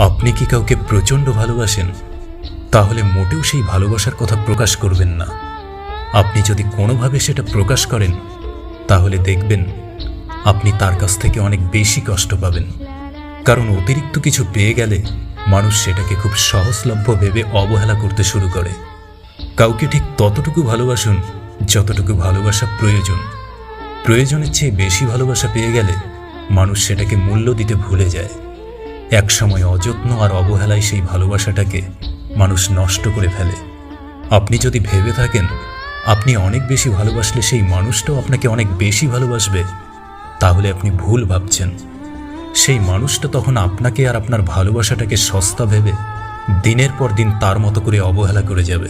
আপনি কি কাউকে প্রচণ্ড ভালোবাসেন? তাহলে মোটেও সেই ভালোবাসার কথা প্রকাশ করবেন না। আপনি যদি কোনোভাবে সেটা প্রকাশ করেন, তাহলে দেখবেন আপনি তার কাছ থেকে অনেক বেশি কষ্ট পাবেন। কারণ অতিরিক্ত কিছু পেয়ে গেলে মানুষ সেটাকে খুব সহজলভ্য ভেবে অবহেলা করতে শুরু করে। কাউকে ঠিক ততটুকু ভালোবাসুন যতটুকু ভালোবাসা প্রয়োজন। প্রয়োজনের চেয়ে বেশি ভালোবাসা পেয়ে গেলে মানুষ সেটাকে মূল্য দিতে ভুলে যায়। একসময় অযত্ন আর অবহেলায় সেই ভালোবাসাটাকে মানুষ নষ্ট করে ফেলে। আপনি যদি ভেবে থাকেন, আপনি অনেক বেশি ভালোবাসলে সেই মানুষটাও আপনাকে অনেক বেশি ভালোবাসবে, তাহলে আপনি ভুল ভাবছেন। সেই মানুষটা তখন আপনাকে আর আপনার ভালোবাসাটাকে সস্তা ভেবে দিনের পর দিন তার মতো করে অবহেলা করে যাবে।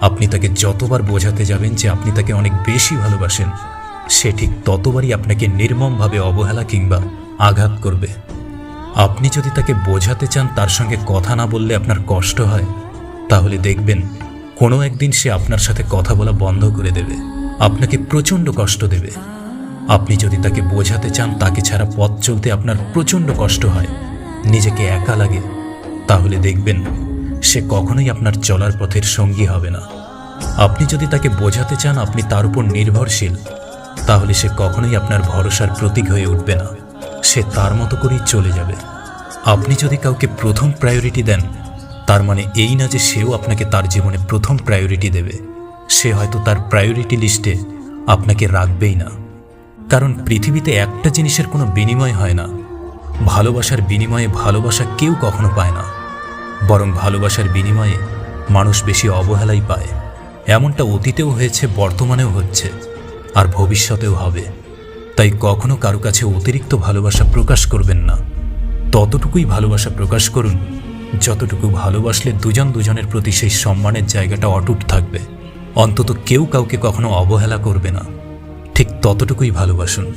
আপনি তাকে যতবার বোঝাতে যাবেন যে আপনি তাকে অনেক বেশি ভালোবাসেন, সে ঠিক ততবারই আপনাকে নির্মমভাবে অবহেলা কিংবা আঘাত করবে। আপনি যদি তাকে বোঝাতে চান তার সঙ্গে কথা না বললে আপনার কষ্ট হয়, তাহলে দেখবেন কোনো একদিন সে আপনার সাথে কথা বলা বন্ধ করে দেবে। আপনাকে প্রচণ্ড কষ্ট দেবে। আপনি যদি তাকে বোঝাতে চান, তাকে ছাড়া পথ চলতে আপনার প্রচণ্ড কষ্ট হয়। নিজেকে একা লাগে, তাহলে দেখবেন সে কখনোই আপনার চলার পথের সঙ্গী হবে না। আপনি যদি তাকে বোঝাতে চান, আপনি তার উপর নির্ভরশীল, তাহলে সে কখনোই আপনার ভরসার প্রতীক হয়ে উঠবে না। সে তার মতো করেই চলে যাবে। আপনি যদি কাউকে প্রথম প্রায়োরিটি দেন, তার মানে এই না যে সেও আপনাকে তার জীবনে প্রথম প্রায়োরিটি দেবে। সে হয়তো তার প্রায়োরিটি লিস্টে আপনাকে রাখবেই না। কারণ পৃথিবীতে একটা জিনিসের কোনো বিনিময় হয় না। ভালোবাসার বিনিময়ে ভালোবাসা কেউ কখনো পায় না। বরং ভালোবাসার বিনিময়ে মানুষ বেশি অবহেলাই পায়। এমনটা অতীতেও হয়েছে, বর্তমানেও হচ্ছে, আর ভবিষ্যতেও হবে। তাই কখনো কারও কাছে অতিরিক্ত ভালোবাসা প্রকাশ করবেন না। ততটুকুই ভালোবাসা প্রকাশ করুন, যতটুকু ভালোবাসলে দুজন দুজনের প্রতি সেই সম্মানের জায়গাটা অটুট থাকবে। অন্তত কেউ কাউকে কখনো অবহেলা করবে না। ঠিক ততটুকুই ভালোবাসুন।